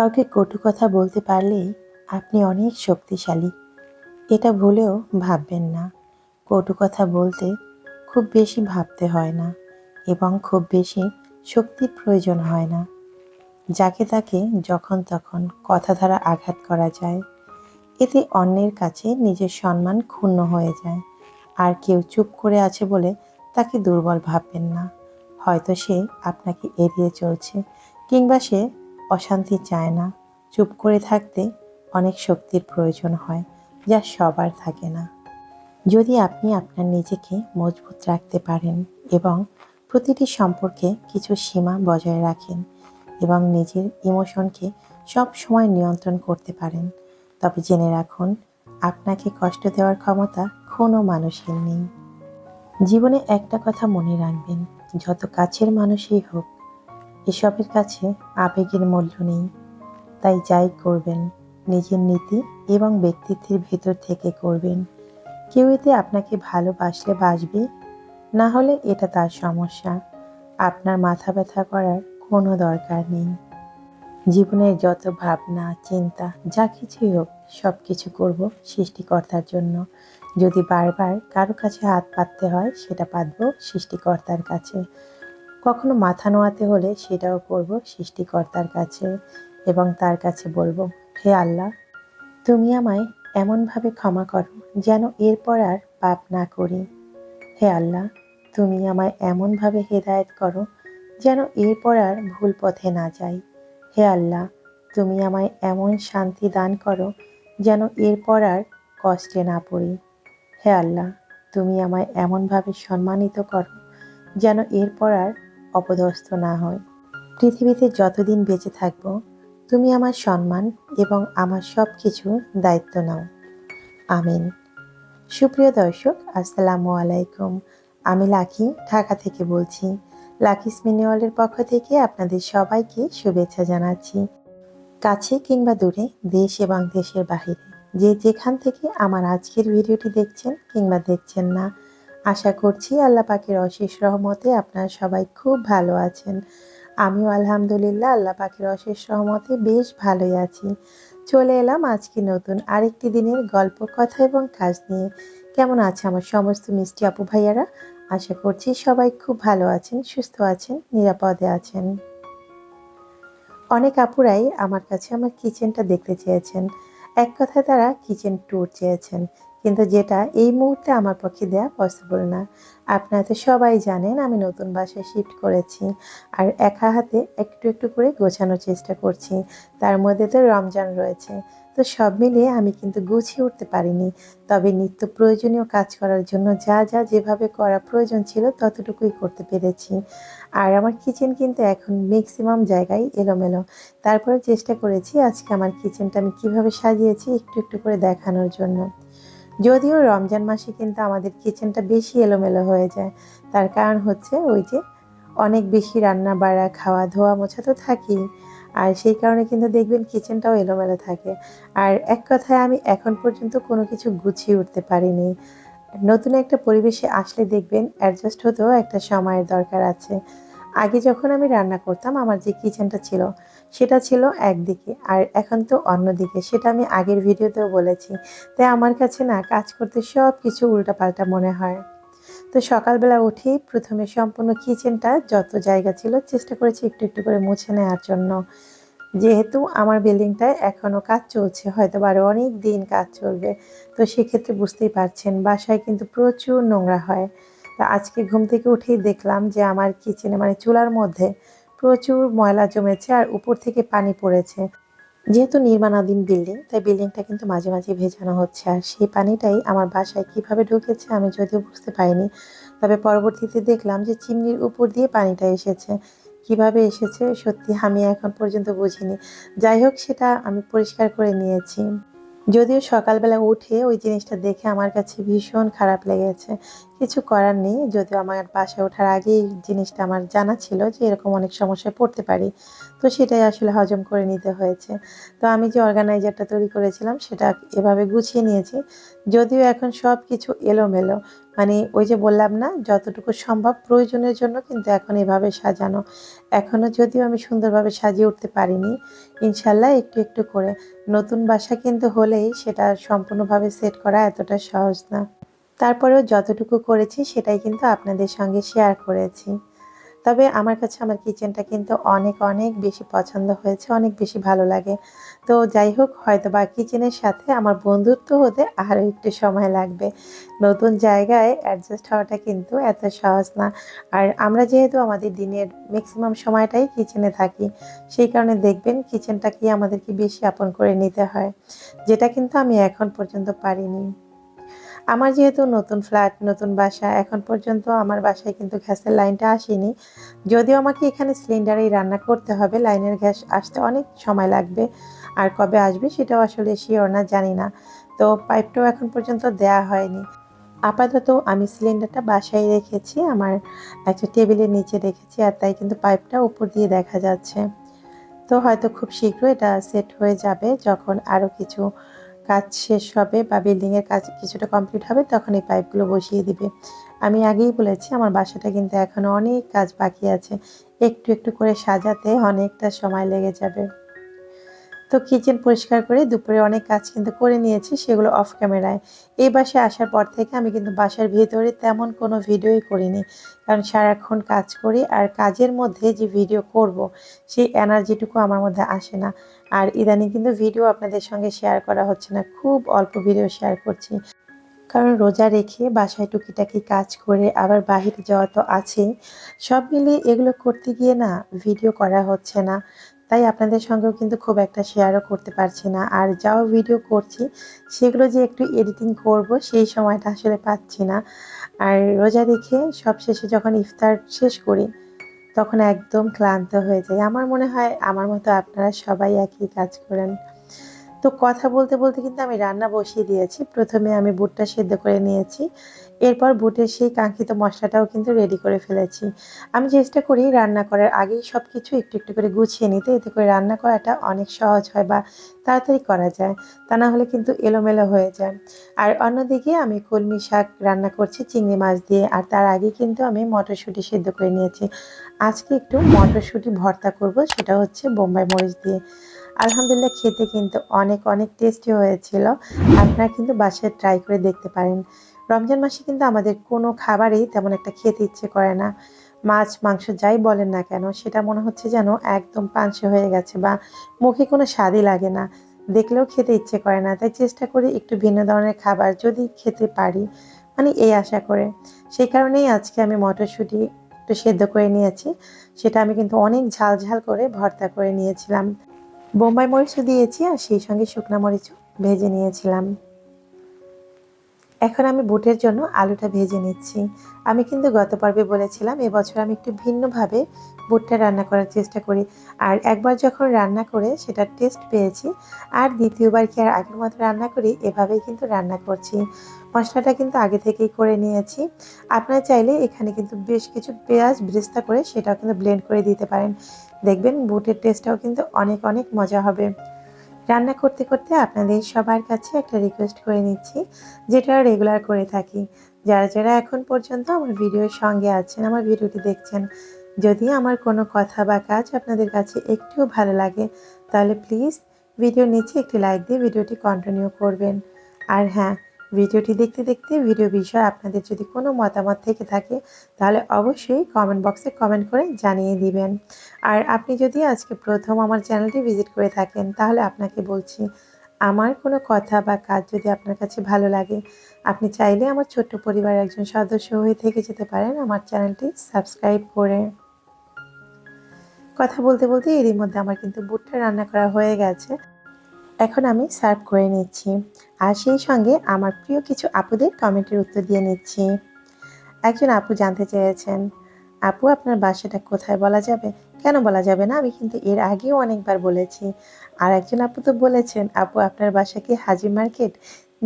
কাউকে কটু কথা বলতে পারলেই আপনি অনেক শক্তিশালী। এটা ভুলেও ভাববেন না। কটু কথা বলতে খুব বেশি ভাবতে হয় না এবং খুব বেশি শক্তির প্রয়োজন হয় না। যাকে তাকে যখন তখন কথা দ্বারা আঘাত করা যায়। এতে অন্যের কাছে নিজের সম্মান ক্ষুণ্ণ হয়ে যায়। আর কেউ চুপ করে আছে বলে তাকে দুর্বল ভাববেন না। হয়তো সে আপনাকে এড়িয়ে চলছে কিংবা সে অশান্তি চায় না। চুপ করে থাকতে অনেক শক্তির প্রয়োজন হয়, যা সবার থাকে না। যদি আপনি আপনার নিজেকে মজবুত রাখতে পারেন এবং প্রতিটি সম্পর্কে কিছু সীমা বজায় রাখেন এবং নিজের ইমোশনকে সব সময় নিয়ন্ত্রণ করতে পারেন, তবে জেনে রাখুন, আপনাকে কষ্ট দেওয়ার ক্ষমতা কোনো মানুষের নেই। জীবনে একটা কথা মনে রাখবেন, যত কাছের মানুষই হোক এসবের কাছে আবেগের মূল্য নেই। তাই যাই করবেন, নিজের নীতি এবং ব্যক্তিত্বের ভেতর থেকে করবেন। কেউ এতে আপনাকে ভালোবাসলে বাসবে, না হলে এটা তার সমস্যা। আপনার মাথা ব্যথা করার কোনো দরকার নেই। জীবনের যত ভাবনা, চিন্তা, যা কিছুই হোক সব কিছু করব সৃষ্টিকর্তার জন্য। যদি বারবার কারও কাছে হাত পাততে হয়, সেটা পাতবো সৃষ্টিকর্তার কাছে। কখনো মাথা নোয়াতে হলে সেটাও করব সৃষ্টিকর্তার কাছে এবং তার কাছে বলব, হে আল্লাহ, তুমি আমায় এমনভাবে ক্ষমা করো যেন এরপর আর পাপ না করি। হে আল্লাহ, তুমি আমায় এমনভাবে হেদায়েত করো যেন এরপর আর ভুল পথে না যাই। হে আল্লাহ, তুমি আমায় এমন শান্তি দান করো যেন এরপর আর কষ্টে না পড়ি। হে আল্লাহ, তুমি আমায় এমনভাবে সম্মানিত করো যেন এরপর আর অপদস্থ না হয়। পৃথিবীতে যতদিন বেঁচে থাকব, তুমি আমার সম্মান এবং আমার সব কিছু দায়িত্ব নাও। আমিন। সুপ্রিয় দর্শক, আসসালামু আলাইকুম। আমি লাকি, ঢাকা থেকে বলছি। লাকি স্মিনিওয়ালের পক্ষ থেকে আপনাদের সবাইকে শুভেচ্ছা জানাচ্ছি। কাছে কিংবা দূরে, দেশ এবং দেশের বাহিরে। যে যেখান থেকে আমার আজকের ভিডিওটি দেখছেন কিংবা দেখছেন না আশা করছি আল্লাহ পাকের অশেষ রহমতে আপনারা সবাই খুব ভালো আছেন। আমিও আলহামদুলিল্লাহ আল্লাহ পাকের অশেষ রহমতে বেশ ভালোই আছি। চলে এলাম আজকে নতুন আরেকটি দিনের গল্প কথা এবং কাজ নিয়ে। কেমন আছে আমার সমস্ত মিষ্টি আপু ভাইয়ারা? আশা করছি সবাই খুব ভালো আছেন, সুস্থ আছেন, নিরাপদে আছেন। অনেক আপুরাই আমার কাছে আমার কিচেনটা দেখতে চেয়েছেন। এক কথায় তারা কিচেন ট্যুর চেয়েছেন। কিন্তু যেটা এই মুহূর্তে আমার পক্ষে দেওয়া পসিবল না। আপনারা তো সবাই জানেন আমি নতুন বাসায় শিফট করেছি আর একা হাতে একটু একটু করে গোছানোর চেষ্টা করছি। তার মধ্যে তো রমজান রয়েছে। তো সব মিলিয়ে আমি কিন্তু গুছিয়ে উঠতে পারিনি। তবে নিত্য প্রয়োজনীয় কাজ করার জন্য যা যা যেভাবে করা প্রয়োজন ছিল ততটুকুই করতে পেরেছি। আর আমার কিচেন কিন্তু এখন ম্যাক্সিমাম জায়গায় এলোমেলো। তারপরে চেষ্টা করেছি আজকে আমার কিচেনটা আমি কীভাবে সাজিয়েছি একটু একটু করে দেখানোর জন্য। যদিও রমজান মাসে কিন্তু আমাদের কিচেনটা বেশি এলোমেলো হয়ে যায়। তার কারণ হচ্ছে ওই যে অনেক বেশি রান্না বাড়া, খাওয়া ধোয়া মোছা তো থাকেই। আর সেই কারণে কিন্তু দেখবেন কিচেনটাও এলোমেলো থাকে। আর এক কথায় আমি এখন পর্যন্ত কোনো কিছু গুছিয়ে উঠতে পারিনি। নতুন একটা পরিবেশে আসলে দেখবেন অ্যাডজাস্ট হতেও একটা সময়ের দরকার আছে। আগে যখন আমি রান্না করতাম, আমার যে কিচেনটা ছিল সেটা ছিল একদিকে আর এখন তো অন্যদিকে। সেটা আমি আগের ভিডিওতেও বলেছি। তাই আমার কাছে না কাজ করতে সব কিছু উল্টাপাল্টা মনে হয়। তো সকালবেলা উঠেই প্রথমে সম্পূর্ণ কিচেনটা যত জায়গা ছিল চেষ্টা করেছি একটু একটু করে মুছে নেওয়ার জন্য। যেহেতু আমার বিল্ডিংটায় এখনও কাজ চলছে হয়তো আরও অনেক দিন কাজ চলবে। তো সেক্ষেত্রে বুঝতেই পারছেন, বাসায় কিন্তু প্রচুর নোংরা হয়। তা আজকে ঘুম থেকে উঠেই দেখলাম যে আমার কিচেনে মানে চুলার মধ্যে প্রচুর ময়লা জমেছে আর উপর থেকে পানি পড়েছে। যেহেতু নির্মাণাধীন বিল্ডিং, তাই বিল্ডিংটা কিন্তু মাঝে মাঝে ভেজানো হচ্ছে। আর সেই পানিটাই আমার বাসায় কীভাবে ঢুকেছে আমি যদিও বুঝতে পারিনি। তবে পরবর্তীতে দেখলাম যে চিমনির উপর দিয়ে পানিটা এসেছে। কীভাবে এসেছে সত্যি আমি এখন পর্যন্ত বুঝিনি। যাই হোক, সেটা আমি পরিষ্কার করে নিয়েছি। যদিও সকালবেলা উঠে ওই জিনিসটা দেখে আমার কাছে ভীষণ খারাপ লেগেছে। কিছু করার নেই। যদিও আমার বাসায় ওঠার আগেই জিনিসটা আমার জানা ছিল যে এরকম অনেক সমস্যায় পড়তে পারি। তো সেটাই আসলে হজম করে নিতে হয়েছে। তো আমি যে অর্গানাইজারটা তৈরি করেছিলাম, সেটা এভাবে গুছিয়ে নিয়েছি। যদিও এখন সব কিছু এলোমেলো। মানে ওই যে বললাম না, যতটুকু সম্ভব প্রয়োজনের জন্য কিন্তু এখন এভাবে সাজানো। এখনও যদিও আমি সুন্দরভাবে সাজিয়ে উঠতে পারিনি, ইনশাল্লাহ একটু একটু করে। নতুন বাসা কিন্তু হলেই সেটা সম্পূর্ণভাবে সেট করা এতটা সহজ না। তারপরেও যতটুকু করেছি সেটাই কিন্তু আপনাদের সঙ্গে শেয়ার করেছি। তবে আমার কাছে আমার কিচেনটা কিন্তু অনেক অনেক বেশি পছন্দ হয়েছে, অনেক বেশি ভালো লাগে। তো যাই হোক হয়তো বা কিচেনের সাথে আমার বন্ধুত্ব হতে আরও একটু সময় লাগবে। নতুন জায়গায় অ্যাডজাস্ট হওয়াটা কিন্তু এত সহজ না। আর আমরা যেহেতু আমাদের দিনের ম্যাক্সিমাম সময়টাই কিচেনে থাকি, সেই কারণে দেখবেন কিচেনটাকে আমাদেরকে বেশি আপন করে নিতে হয়, যেটা কিন্তু আমি এখন পর্যন্ত পারিনি। আমার যেহেতু নতুন ফ্ল্যাট, নতুন বাসা, এখন পর্যন্ত আমার বাসায় কিন্তু গ্যাসের লাইনটা আসেনি। যদিও আমাকে এখানে সিলিন্ডারেই রান্না করতে হবে, লাইনের গ্যাস আসতে অনেক সময় লাগবে। আর কবে আসবে সেটাও আসলে শিওর না, জানি না। তো পাইপটাও এখন পর্যন্ত দেয়া হয়নি। আপাতত আমি সিলিন্ডারটা বাসায় রেখেছি, আমার একটা টেবিলের নিচে রেখেছি, আর তাই কিন্তু পাইপটা উপর দিয়ে দেখা যাচ্ছে। তো হয়তো খুব শীঘ্র এটা সেট হয়ে যাবে, যখন আরও কিছু কাজ শেষ হবে বা বিল্ডিংয়ের কাজ কিছুটা কমপ্লিট হবে, তখন এই পাইপগুলো বসিয়ে দিবে। আমি আগেই বলেছি, আমার বাসাটা কিন্তু এখনও অনেক কাজ বাকি আছে। একটু একটু করে সাজাতে অনেকটা সময় লেগে যাবে। তো কিচেন পরিষ্কার করে দুপুরে অনেক কাজ কিন্তু করে নিয়েছি, সেগুলো অফ ক্যামেরায় এই বাসায় আসার পর থেকে আমি কিন্তু বাসার ভিতরে তেমন কোনো ভিডিওই করিনি। কারণ সারাক্ষণ কাজ করি আর কাজের মধ্যে যে ভিডিও করব, সেই এনার্জিটুকু আমার মধ্যে আসে না। আর ইদানিং কিন্তু ভিডিও আপনাদের সঙ্গে শেয়ার করা হচ্ছে না, খুব অল্প ভিডিও শেয়ার করছি। কারণ রোজা রেখে বাসায় টুকিটাকি কাজ করে আবার বাহিরে যাওয়া তো আছেই। সব মিলিয়ে এগুলো করতে গিয়ে না ভিডিও করা হচ্ছে না। তাই আপনাদের সঙ্গেও কিন্তু খুব একটা শেয়ারও করতে পারছি না। আর যাও ভিডিও করছি, সেগুলো যে একটু এডিটিং করব, সেই সময়টা আসলে পাচ্ছি না। আর রোজা রেখে সব শেষে যখন ইফতার শেষ করি, তখন একদম ক্লান্ত হয়ে যায় আমার মনে হয়, আমার মতো আপনারা সবাই একই কাজ করেন। তো কথা বলতে বলতে কিন্তু আমি রান্না বসিয়ে দিয়েছি। প্রথমে আমি বুটটা সেদ্ধ করে নিয়েছি। এরপর বুটের সেই কাঙ্ক্ষিত মশলাটাও কিন্তু রেডি করে ফেলেছি। আমি চেষ্টা করি রান্না করার আগেই সব কিছু একটু একটু করে গুছিয়ে নিতে, এতে করে রান্না করাটা অনেক সহজ হয় বা তাড়াতাড়ি করা যায়, তা না হলে কিন্তু এলোমেলো হয়ে যায়। আর অন্যদিকে আমি কলমি শাক রান্না করছি চিংড়ি মাছ দিয়ে, আর তার আগে কিন্তু আমি মটরশুঁটি সেদ্ধ করে নিয়েছি। আজকে একটু মটরশুঁটি ভর্তা করব, সেটা হচ্ছে বোম্বাই মরিচ দিয়ে। আলহামদুলিল্লাহ খেতে কিন্তু অনেক অনেক টেস্টি হয়েছিল, আপনারা কিন্তু বাসায় ট্রাই করে দেখতে পারেন। রমজান মাসে কিন্তু আমাদের কোনো খাবারেই তেমন একটা খেতে ইচ্ছে করে না। মাছ, মাংস যাই বলেন না কেন, সেটা মনে হচ্ছে যেন একদম পাঞ্চে হয়ে গেছে বা মুখে কোনো স্বাদই লাগে না। দেখলেও খেতে ইচ্ছে করে না, তাই চেষ্টা করি একটু ভিন্ন ধরনের খাবার যদি খেতে পারি। মানে এই আশা করে। সেই কারণেই আজকে আমি মটরশুঁটি একটু সেদ্ধ করে নিয়েছি। সেটা আমি কিন্তু অনেক ঝাল ঝাল করে ভর্তা করে নিয়েছিলাম। বোম্বাই মরিচও দিয়েছি আর সেই সঙ্গে শুকনো মরিচও ভেজে নিয়েছিলাম। এখন আমি বুটের জন্য আলুটা ভেজে নিচ্ছি। আমি কিন্তু গত পর্বে বলেছিলাম, এবছর আমি একটু ভিন্নভাবে বুটটা রান্না করার চেষ্টা করি। আর একবার যখন রান্না করে সেটার টেস্ট পেয়েছি, আর দ্বিতীয়বার কি আর আগের মতো রান্না করি, এভাবেই কিন্তু রান্না করছি। মশলাটা কিন্তু আগে থেকেই করে নিয়েছি। আপনারা চাইলে এখানে কিন্তু বেশ কিছু পেঁয়াজ ব্রেস্তা করে সেটাও কিন্তু ব্লেন্ড করে দিতে পারেন। দেখবেন বুটের টেস্টটাও কিন্তু অনেক অনেক মজা হবে। রান্না করতে করতে আপনাদের সবার কাছে একটা রিকোয়েস্ট করে নিচ্ছি, যেটা রেগুলার করে থাকি। যারা যারা এখন পর্যন্ত আমার ভিডিওর সঙ্গে আছেন, আমার ভিডিওটি দেখছেন, যদি আমার কোনো কথা বা কাজ আপনাদের কাছে একটুও ভালো লাগে, তাহলে প্লিজ ভিডিওর নিচে একটি লাইক দিয়ে ভিডিওটি কন্টিনিউ করবেন। আর হ্যাঁ ভিডিওটি দেখতে দেখতে ভিডিও বিষয়ে আপনাদের যদি কোনো মতামত থেকে থাকে, তাহলে অবশ্যই কমেন্ট বক্সে কমেন্ট করে জানিয়ে দিবেন। আর আপনি যদি আজকে প্রথম আমার চ্যানেলটি ভিজিট করে থাকেন, তাহলে আপনাকে বলছি, আমার কোনো কথা বা কাজ যদি আপনার কাছে ভালো লাগে, আপনি চাইলে আমার ছোট্ট পরিবারের একজন সদস্য হয়ে থেকে যেতে পারেন আমার চ্যানেলটি সাবস্ক্রাইব করে। কথা বলতে বলতে এরই মধ্যে আমার কিন্তু বুটটা রান্না করা হয়ে গেছে। এখন আমি সার্ভ করে নিচ্ছি। আর সেই সঙ্গে আমার প্রিয় কিছু আপুদের কমেন্টের উত্তর দিয়ে নিচ্ছি। একজন আপু জানতে চেয়েছেন, আপু, আপনার বাসাটা কোথায় বলা যাবে? কেন বলা যাবে না? আমি কিন্তু এর আগেও অনেকবার বলেছি। আর একজন আপু তো বলেছেন, আপু, আপনার বাসা কি হাজি মার্কেট?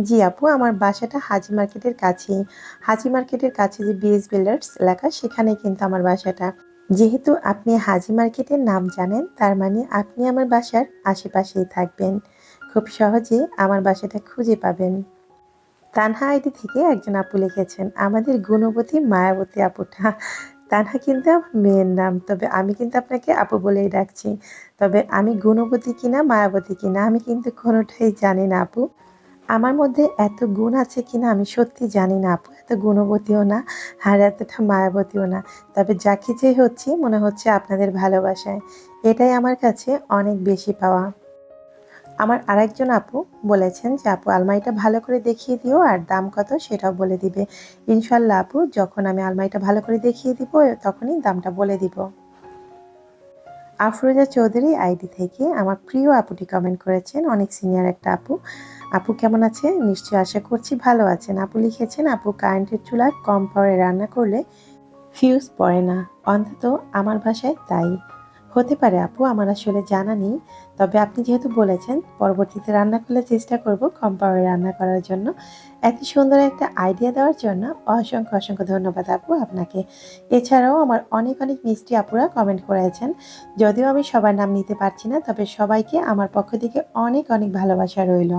জি আপু, আমার বাসাটা হাজি মার্কেটের কাছেই। হাজি মার্কেটের কাছে যে বিএস বিল্ডার্স এলাকা, সেখানে কিন্তু আমার বাসাটা। যেহেতু আপনি হাজি মার্কেটের নাম জানেন, তার মানে আপনি আমার বাসার আশেপাশেই থাকবেন। খুব সহজে আমার বাসাটা খুঁজে পাবেন। তানহা আইডি থেকে একজন আপু লিখেছেন, আমাদের গুণবতী মায়াবতী আপুটা। তানহা কিন্তু আমার মেয়ের নাম, তবে আমি কিন্তু আপনাকে আপু বলেই ডাকছি। তবে আমি গুণবতী কিনা, মায়াবতী কিনা, আমি কিন্তু কোনোটাই জানি না আপু। আমার মধ্যে এত গুণ আছে কিনা, আমি সত্যি জানি না আপু, এত গুণবতীও না আর এতটা মায়াবতীও না। তবে যা কিছুই হচ্ছে, মনে হচ্ছে আপনাদের ভালোবাসায়। এটাই আমার কাছে অনেক বেশি পাওয়া। আমার আরেকজন আপু বলেছেন যে, আপু, আলমারিটা ভালো করে দেখিয়ে দিও আর দাম কত সেটাও বলে দিবে। ইনশাল্লাহ আপু, যখন আমি আলমারিটা ভালো করে দেখিয়ে দিব তখনই দামটা বলে দিব। আফরোজা চৌধুরী আইডি থেকে আমার প্রিয় আপুটি কমেন্ট করেছেন, অনেক সিনিয়র একটা আপু। আপু, কেমন আছে নিশ্চয়ই আশা করছি ভালো আছেন। আপু লিখেছেন, আপু, কারেন্টের চুলা কম পাওয়ারে রান্না করলে ফিউজ পড়ে না। অন্তত আমার ভাষায় তাই। হতে পারে আপু, আমার আসলে জানা নেই। তবে আপনি যেহেতু বলেছেন, পরবর্তীতে রান্না করলে চেষ্টা করব কম পাওয়ারে রান্না করার জন্য। এত সুন্দর একটা আইডিয়া দেওয়ার জন্য অসংখ্য অসংখ্য ধন্যবাদ আপু আপনাকে। এছাড়াও আমার অনেক অনেক মিষ্টি আপুরা কমেন্ট করেছেন। যদিও আমি সবার নাম নিতে পারছি না, তবে সবাইকে আমার পক্ষ থেকে অনেক অনেক ভালোবাসা রইল।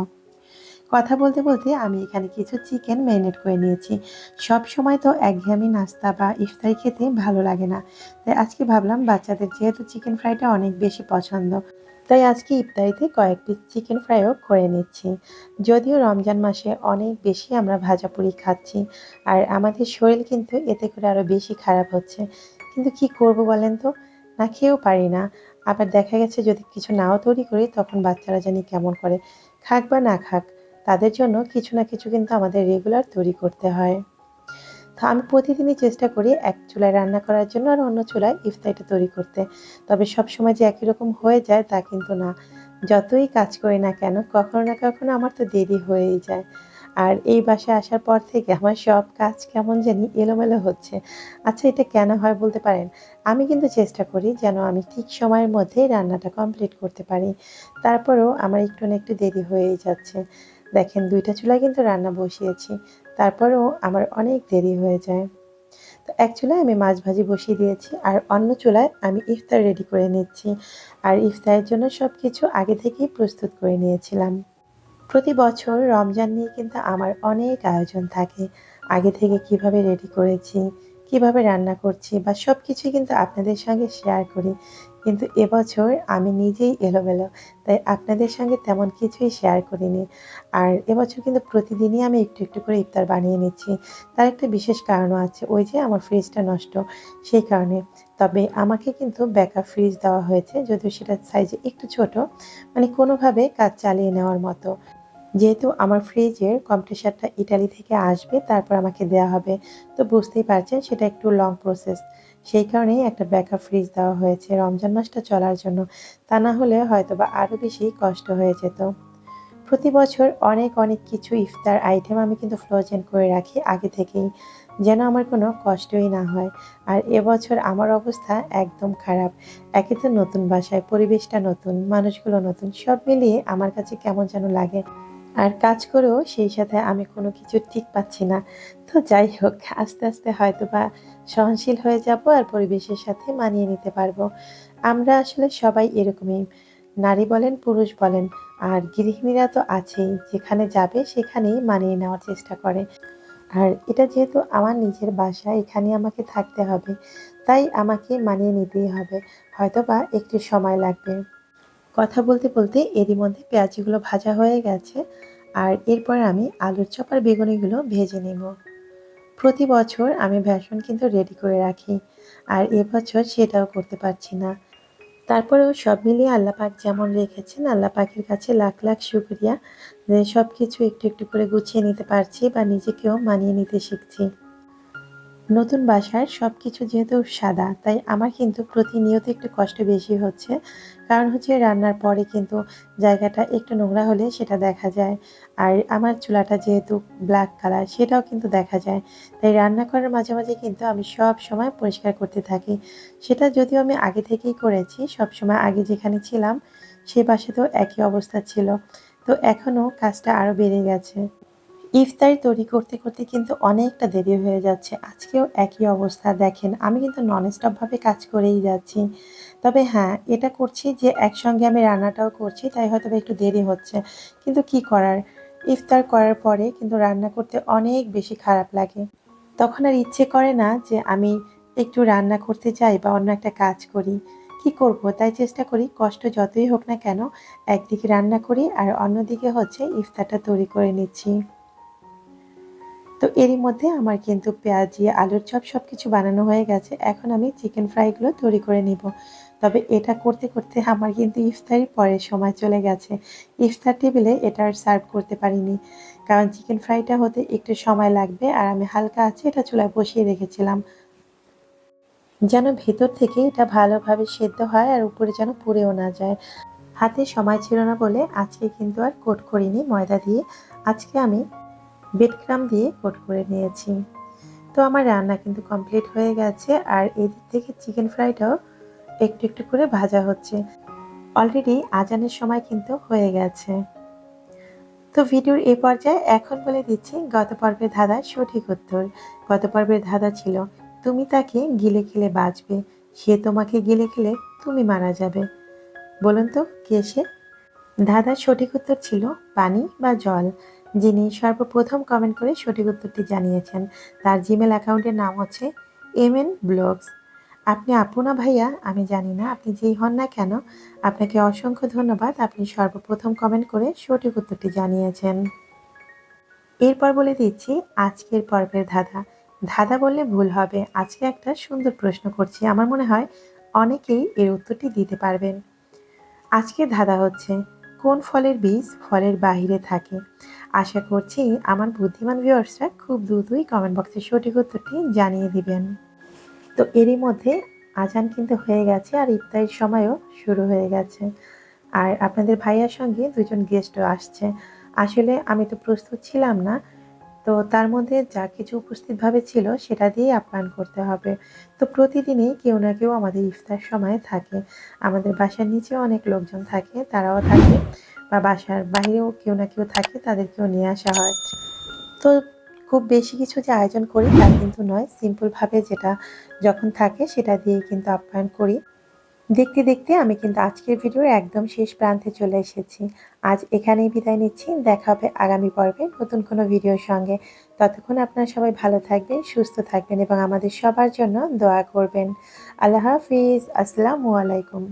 কথা বলতে বলতে আমি এখানে কিছু চিকেন ম্যারিনেট করে নিয়েছি। সব সময় তো একঘেয়েমি নাস্তা বা ইফতারি খেতে ভালো লাগে না। তাই আজকে ভাবলাম বাচ্চাদের যেহেতু চিকেন ফ্রাইটা অনেক বেশি পছন্দ, তাই আজকে ইফতারিতে কয়েক পিস চিকেন ফ্রাইও করে নিচ্ছি। যদিও রমজান মাসে অনেক বেশি আমরা ভাজাপুরি খাচ্ছি আর আমাদের শরীর কিন্তু এতে করে আরও বেশি খারাপ হচ্ছে। কিন্তু কি করব বলেন তো? না খেয়েও পারি না। আবার দেখা গেছে যদি কিছু নাও তৈরি করি তখন বাচ্চারা জানি কেমন করে খাক বা না খাক। তাদের জন্য কিছু না কিছু কিন্তু আমাদের রেগুলার তৈরি করতে হয়। তো আমি প্রতিদিনই চেষ্টা করি এক চুলায় রান্না করার জন্য আর অন্য চুলায় ইফতারিটা তৈরি করতে। তবে সব সময় যে একই রকম হয়ে যায় তা কিন্তু না। যতই কাজ করি না কেন, কখনো না কখনো আমার তো দেরি হয়েই যায়। আর এই বাসায় আসার পর থেকে আমার সব কাজ কেমন জানি এলোমেলো হচ্ছে। আচ্ছা এটা কেন হয় বলতে পারেন? আমি কিন্তু চেষ্টা করি যেন আমি ঠিক সময়ের মধ্যে রান্নাটা কমপ্লিট করতে পারি। তারপরেও আমার একটু না একটু দেরি হয়েই যাচ্ছে। দেখেন দুইটা চুলায় কিন্তু রান্না বসিয়েছি, তারপরেও আমার অনেক দেরি হয়ে যায়। তো এক চুলায় আমি মাছ ভাজি বসিয়ে দিয়েছি আর অন্য চুলায় আমি ইফতার রেডি করে নিচ্ছি। আর ইফতারের জন্য সব কিছু আগে থেকেই প্রস্তুত করে নিয়েছিলাম। প্রতি বছর রমজান নিয়ে কিন্তু আমার অনেক আয়োজন থাকে। আগে থেকে কীভাবে রেডি করেছি, কীভাবে রান্না করছি বা সব কিছুই কিন্তু আপনাদের সঙ্গে শেয়ার করি। কিন্তু এবছর আমি নিজেই এলোমেলো, তাই আপনাদের সঙ্গে তেমন কিছুই শেয়ার করিনি। আর এবছর কিন্তু প্রতিদিনই আমি একটু একটু করে ইফতার বানিয়ে নিচ্ছি। তার একটা বিশেষ কারণও আছে, ওই যে আমার ফ্রিজটা নষ্ট, সেই কারণে। তবে আমাকে কিন্তু ব্যাকআপ ফ্রিজ দেওয়া হয়েছে, যদিও সেটা সাইজে একটু ছোট মানে কোনোভাবে কাজ চালিয়ে নেওয়ার মতো। যেহেতু আমার ফ্রিজের কম্প্রেসারটা ইটালি থেকে আসবে, তারপর আমাকে দেওয়া হবে। তো বুঝতেই পারছেন, সেটা একটু লং প্রসেস সেই কারণেই একটা ব্যাকআপ ফ্রিজ দেওয়া হয়েছে রমজান মাসটা চলার জন্য। তা না হলে হয়তো বা আরও বেশি কষ্ট হয়ে যেত প্রতি বছর অনেক অনেক কিছু ইফতার আইটেম আমি কিন্তু ফ্রোজেন করে রাখি আগে থেকেই, যেন আমার কোনো কষ্টই না হয়। আর এবছর আমার অবস্থা একদম খারাপ। একে তো নতুন বাসায়, পরিবেশটা নতুন, মানুষগুলো নতুন, সব মিলিয়ে আমার কাছে কেমন যেন লাগে। আর কাজ করেও সেই সাথে আমি কোনো কিছু ঠিক পাচ্ছি না। তো যাই হোক, আস্তে আস্তে হয়তো বা সহনশীল হয়ে যাব আর পরিবেশের সাথে মানিয়ে নিতে পারব। আমরা আসলে সবাই এরকমই। নারী বলেন, পুরুষ বলেন, আর গৃহিণীরা তো আছেই। যেখানে যাবে সেখানেই মানিয়ে নেওয়ার চেষ্টা করে। আর এটা যেহেতু আমার নিজের বাসা এখানে আমাকে থাকতে হবে। তাই আমাকে মানিয়ে নিতেই হবে। হয়তো বা একটু সময় লাগবে। কথা বলতে বলতে এরই মধ্যে পেঁয়াজিগুলো ভাজা হয়ে গেছে আর এরপর আমি আলুর চপ আর বেগুনিগুলো ভেজে নেব। প্রতি বছর আমি ভ্যাসন কিন্তু রেডি করে রাখি আর এবছর সেটাও করতে পারছি না। তারপরেও সব মিলিয়ে আল্লাহ পাক যেমন রেখেছেন আল্লাহ পাকের কাছে লাখ লাখ শুক্রিয়া যে সব কিছু একটু একটু করে গুছিয়ে নিতে পারছি বা নিজেকেও মানিয়ে নিতে শিখছি। নতুন বাসার সব কিছু যেহেতু সাদা, তাই আমার কিন্তু প্রতিনিয়ত একটু কষ্ট বেশি হচ্ছে। কারণ হচ্ছে রান্নার পরে কিন্তু জায়গাটা একটু নোংরা হলে সেটা দেখা যায়। আর আমার চুলাটা যেহেতু ব্ল্যাক কালার সেটাও কিন্তু দেখা যায়। তাই রান্না করার মাঝে মাঝে কিন্তু আমি সব সময় পরিষ্কার করতে থাকি। সেটা যদিও আমি আগে থেকেই করেছি, সব সময় আগে যেখানে ছিলাম সে বাসাতেও একই অবস্থা ছিল। তো এখনও কাজটা আরও বেড়ে গেছে। ইফতারি তৈরি করতে করতে কিন্তু অনেকটা দেরি হয়ে যাচ্ছে। আজকেও একই অবস্থা, দেখেন। আমি কিন্তু ননস্টপভাবে কাজ করেই যাচ্ছি। তবে হ্যাঁ এটা করছি যে একসঙ্গে আমি রান্নাটাও করছি, তাই হয়তো একটু দেরি হচ্ছে। কিন্তু কি করার? ইফতার করার পরে কিন্তু রান্না করতে অনেক বেশি খারাপ লাগে। তখন আর ইচ্ছে করে না যে আমি একটু রান্না করতে যাই বা অন্য একটা কাজ করি। কি করব? তাই চেষ্টা করি, কষ্ট যতই হোক না কেন, একদিকে রান্না করি আর অন্যদিকে হচ্ছে ইফতারটা তৈরি করে নিচ্ছি। তো এরই মধ্যে আমার কিন্তু পেঁয়াজি, আলুর চপ সব কিছু বানানো হয়ে গেছে। এখন আমি চিকেন ফ্রাইগুলো তৈরি করে নিব। তবে এটা করতে করতে আমার কিন্তু ইফতারির পরের সময় চলে গেছে। ইফতার টেবিলে এটা আর সার্ভ করতে পারিনি। কারণ চিকেন ফ্রাইটা হতে একটু সময় লাগবে আর আমি হালকা আছে এটা চুলায় বসিয়ে রেখেছিলাম। যেন ভেতর থেকে এটা ভালোভাবে সেদ্ধ হয় আর উপরে যেন পুড়েও না যায়। হাতে সময় ছিল না বলে আজকে কিন্তু আর কোট করিনি ময়দা দিয়ে। আজকে আমি বেডক্রাম দিয়ে কোট করে নিয়েছি। তো আমার রান্না কিন্তু কমপ্লিট হয়ে গেছে আর এদিক থেকে চিকেন ফ্রাইটাও একটু একটু করে ভাজা হচ্ছে। অলরেডি আজানের সময় কিন্তু হয়ে গেছে। তো ভিডিওর এ পর্যায়ে এখন বলে দিচ্ছি, গত পর্বের ধাঁধার সঠিক উত্তর। গত পর্বের ধাঁধা ছিল, তুমি তাকে গিলে খেলে বাঁচবে। সে তোমাকে গিলে খেলে তুমি মারা যাবে। বলুন তো, কে সে? ধাঁধার সঠিক উত্তর ছিল পানি বা জল। যিনি সর্বপ্রথম কমেন্ট করে সঠিক উত্তরটি জানিয়েছেন। তার জিমেল অ্যাকাউন্টের নাম হচ্ছে এম এন ব্লগস আপনি আপনা ভাইয়া, আমি জানি না আপনি যেই হন না কেন, আপনাকে অসংখ্য ধন্যবাদ। আপনি সর্বপ্রথম কমেন্ট করে সঠিক উত্তরটি জানিয়েছেন। এরপর বলে দিচ্ছি, আজকের পর্বের ধাঁধা। ধাঁধা বললে ভুল হবে। আজকে একটা সুন্দর প্রশ্ন করছি। আমার মনে হয় অনেকেই এর উত্তরটি দিতে পারবেন। আজকের ধাঁধা হচ্ছে কোন ফলের বীজ ফলের বাহিরে থাকে? আশা করছি আমার বুদ্ধিমান ভিউয়ার্সরা খুব দ্রুতই কমেন্ট বক্সে সঠিক উত্তরটি জানিয়ে দিবেন। তো এরই মধ্যে আজান কিন্তু হয়ে গেছে আর ইফতারির সময়ও শুরু হয়ে গেছে। আর আপনাদের ভাইয়ার সঙ্গে দুজন গেস্টও আসছে। আসলে আমি তো প্রস্তুত ছিলাম না তো তার মধ্যে যা কিছু উপস্থিতভাবে ছিল সেটা দিয়েই আপ্যায়ন করতে হবে। তো প্রতিদিনই কেউ না কেউ আমাদের ইফতার সময় থাকে। আমাদের বাসার নিচেও অনেক লোকজন থাকে, তারাও থাকে বা বাসার বাইরেও কেউ না কেউ থাকে, তাদেরকেও নিয়ে আসা হয়। তো খুব বেশি কিছু যে আয়োজন করি তা কিন্তু নয়, সিম্পলভাবে যেটা যখন থাকে সেটা দিয়েই কিন্তু আপ্যায়ন করি। দেখতে দেখতে আমি কিন্তু আজকের ভিডিওর একদম শেষ প্রান্তে চলে এসেছি। আজ এখানেই বিদায় নিচ্ছি। দেখা হবে আগামী পর্বে নতুন কোনো ভিডিওর সঙ্গে। ততক্ষণ আপনারা সবাই ভালো থাকবেন, সুস্থ থাকবেন এবং আমাদের সবার জন্য দোয়া করবেন। আল্লাহ হাফিজ। আসসালামু আলাইকুম।